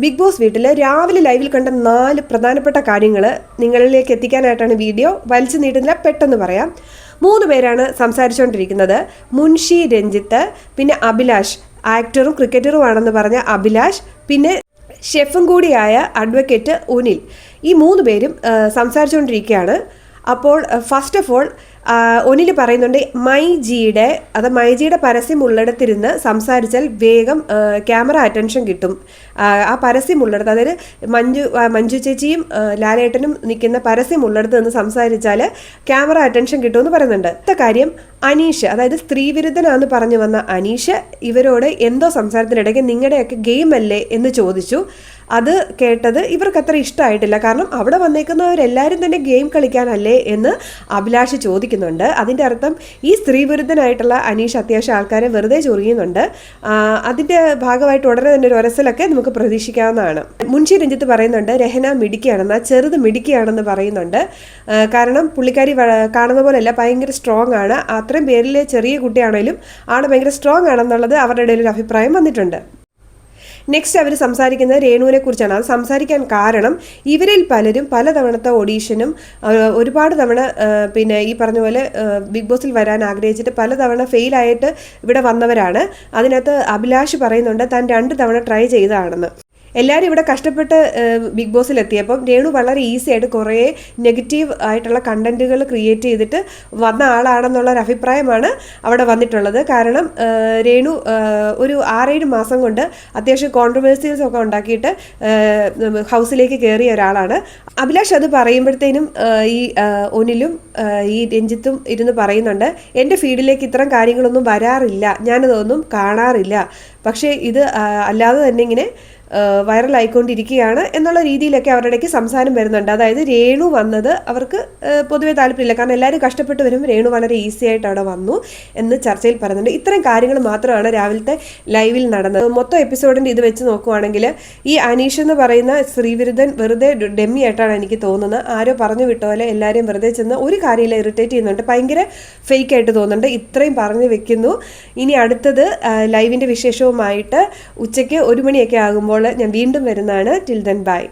Big boss വീട്ടിൽ രാവിലെ ലൈവിൽ കണ്ട നാല് പ്രധാനപ്പെട്ട കാര്യങ്ങൾ നിങ്ങളിലേക്ക് എത്തിക്കാനായിട്ടാണ് വീഡിയോ. വലിച്ചു നീട്ടുന്നില്ല പെട്ടെന്ന് പറയാം. മൂന്ന് പേരാണ് സംസാരിച്ചുകൊണ്ടിരിക്കുന്നത്. മുൻഷി രഞ്ജിത്ത് പിന്നെ അഭിലാഷ്. ആക്ടറും ക്രിക്കറ്ററുമാണെന്ന് പറഞ്ഞ അഭിലാഷ് പിന്നെ ഷെഫും കൂടിയായ അഡ്വക്കേറ്റ് ഉനിൽ. ഈ മൂന്ന് പേരും സംസാരിച്ചുകൊണ്ടിരിക്കുകയാണ്. അപ്പോൾ ഫസ്റ്റ് ഓഫ് ഓൾ ഒനിൽ പറയുന്നുണ്ട് മൈ ജിയുടെ അത് മൈ ജിയുടെ പരസ്യം ഉള്ളിടത്തിരുന്ന് സംസാരിച്ചാൽ വേഗം ക്യാമറ അറ്റൻഷൻ കിട്ടും. ആ പരസ്യം ഉള്ളിടത്ത് അതായത് മഞ്ജു മഞ്ജു ചേച്ചിയും ലാലേട്ടനും നിൽക്കുന്ന പരസ്യം ഉള്ളിടത്ത് നിന്ന് സംസാരിച്ചാൽ ക്യാമറ അറ്റൻഷൻ കിട്ടുമെന്ന് പറയുന്നുണ്ട്. അടുത്ത കാര്യം അനീഷ് അതായത് സ്ത്രീവിരുദ്ധനാന്ന് പറഞ്ഞു വന്ന അനീഷ് ഇവരോട് എന്തോ സംസാരത്തിനിടയ്ക്ക് നിങ്ങളുടെയൊക്കെ ഗെയിം അല്ലേ എന്ന് ചോദിച്ചു. അത് കേട്ടത് ഇവർക്ക് അത്ര ഇഷ്ടമായിട്ടില്ല കാരണം അവിടെ വന്നേക്കുന്നവരെല്ലാവരും തന്നെ ഗെയിം കളിക്കാനല്ലേ എന്ന് അഭിലാഷ് ചോദിക്കുന്നുണ്ട്. അതിന്റെ അർത്ഥം ഈ സ്ത്രീവിരുദ്ധനായിട്ടുള്ള അനീഷ് അത്യാവശ്യം ആൾക്കാരെ വെറുതെ ചൊറിയുന്നുണ്ട്. അതിന്റെ ഭാഗമായിട്ട് ഉടനെ തന്നെ ഒരു ഒരസലൊക്കെ നമുക്ക് പ്രതീക്ഷിക്കാവുന്നതാണ്. മുൻഷി രഞ്ജിത്ത് പറയുന്നുണ്ട് രഹന മിടിക്കുകയാണെന്ന് ചെറുത് മിടിക്കുകയാണെന്ന് പറയുന്നുണ്ട്. കാരണം പുള്ളിക്കാരി കാണുന്ന പോലെയല്ല ഭയങ്കര സ്ട്രോങ് ആണ്. അത്രയും പേരിലെ ചെറിയ കുട്ടിയാണേലും ആൾ ഭയങ്കര സ്ട്രോങ് ആണെന്നുള്ളത് അവരുടെ ഇടയിൽ ഒരു അഭിപ്രായം വന്നിട്ടുണ്ട്. നെക്സ്റ്റ് അവർ സംസാരിക്കുന്നത് രേണുവിനെ കുറിച്ചാണ്. അത് സംസാരിക്കാൻ കാരണം ഇവരിൽ പലരും പലതവണത്തെ ഓഡീഷനും ഒരുപാട് തവണ പിന്നെ ഈ പറഞ്ഞ പോലെ ബിഗ് ബോസിൽ വരാൻ ആഗ്രഹിച്ചിട്ട് പലതവണ ഫെയിലായിട്ട് ഇവിടെ വന്നവരാണ്. അതിനകത്ത് അഭിലാഷ് പറയുന്നുണ്ട് താൻ രണ്ട് തവണ ട്രൈ ചെയ്തതാണെന്ന്. എല്ലാവരും ഇവിടെ കഷ്ടപ്പെട്ട് ബിഗ് ബോസിൽ എത്തിയപ്പം രേണു വളരെ ഈസി ആയിട്ട് കുറേ നെഗറ്റീവ് ആയിട്ടുള്ള കണ്ടന്റുകൾ ക്രിയേറ്റ് ചെയ്തിട്ട് വന്ന ആളാണെന്നുള്ള ഒരു അഭിപ്രായമാണ് അവിടെ വന്നിട്ടുള്ളത്. കാരണം രേണു ഒരു ആറേഴ് മാസം കൊണ്ട് അത്യാവശ്യം കോൺട്രവേഴ്സീസ് ഒക്കെ ഉണ്ടാക്കിയിട്ട് ഹൗസിലേക്ക് കയറിയ ഒരാളാണ്. അഭിലാഷ് അത് പറയുമ്പോഴത്തേനും ഈ ഒനിലും ഈ രഞ്ജിത്തും ഇരുന്ന് പറയുന്നുണ്ട് എന്റെ ഫീൽഡിലേക്ക് ഇത്തരം കാര്യങ്ങളൊന്നും വരാറില്ല. ഞാനതൊന്നും കാണാറില്ല. പക്ഷേ ഇത് അല്ലാതെ തന്നെ ഇങ്ങനെ വൈറലായിക്കൊണ്ടിരിക്കുകയാണ് എന്നുള്ള രീതിയിലൊക്കെ അവരുടെ ഇടയ്ക്ക് സംസാരം വരുന്നുണ്ട്. അതായത് രേണു വന്നത് അവർക്ക് പൊതുവേ താല്പര്യമില്ല. കാരണം എല്ലാവരും കഷ്ടപ്പെട്ട് വരുമ്പോൾ രേണു വളരെ ഈസി ആയിട്ട് അവിടെ വന്നു എന്ന് ചർച്ചയിൽ പറയുന്നുണ്ട്. ഇത്തരം കാര്യങ്ങൾ മാത്രമാണ് രാവിലത്തെ ലൈവിൽ നടന്നത്. മൊത്തം എപ്പിസോഡിന്റെ ഇത് വെച്ച് നോക്കുവാണെങ്കിൽ ഈ അനീഷ് എന്ന് പറയുന്ന ശ്രീവിരുദ്ധൻ വെറുതെ ഡെമ്മി ആയിട്ടാണ് എനിക്ക് തോന്നുന്നത്. ആരോ പറഞ്ഞു വിട്ട പോലെ എല്ലാവരെയും വെറുതെ ചെന്ന് ഒരു കാര്യമില്ല ഇറിറ്റേറ്റ് ചെയ്യുന്നുണ്ട്. ഭയങ്കര ഫേക്ക് ആയിട്ട് തോന്നുന്നുണ്ട്. ഇത്രയും പറഞ്ഞു വെക്കുന്നു. ഇനി അടുത്തത് ലൈവിന്റെ ലൈവിന്റെ വിശേഷവുമായിട്ട് ഉച്ചയ്ക്ക് ഒരു മണിയൊക്കെ ആകുമ്പോൾ ഞാൻ വീണ്ടും വരുന്നതാണ്. Till then bye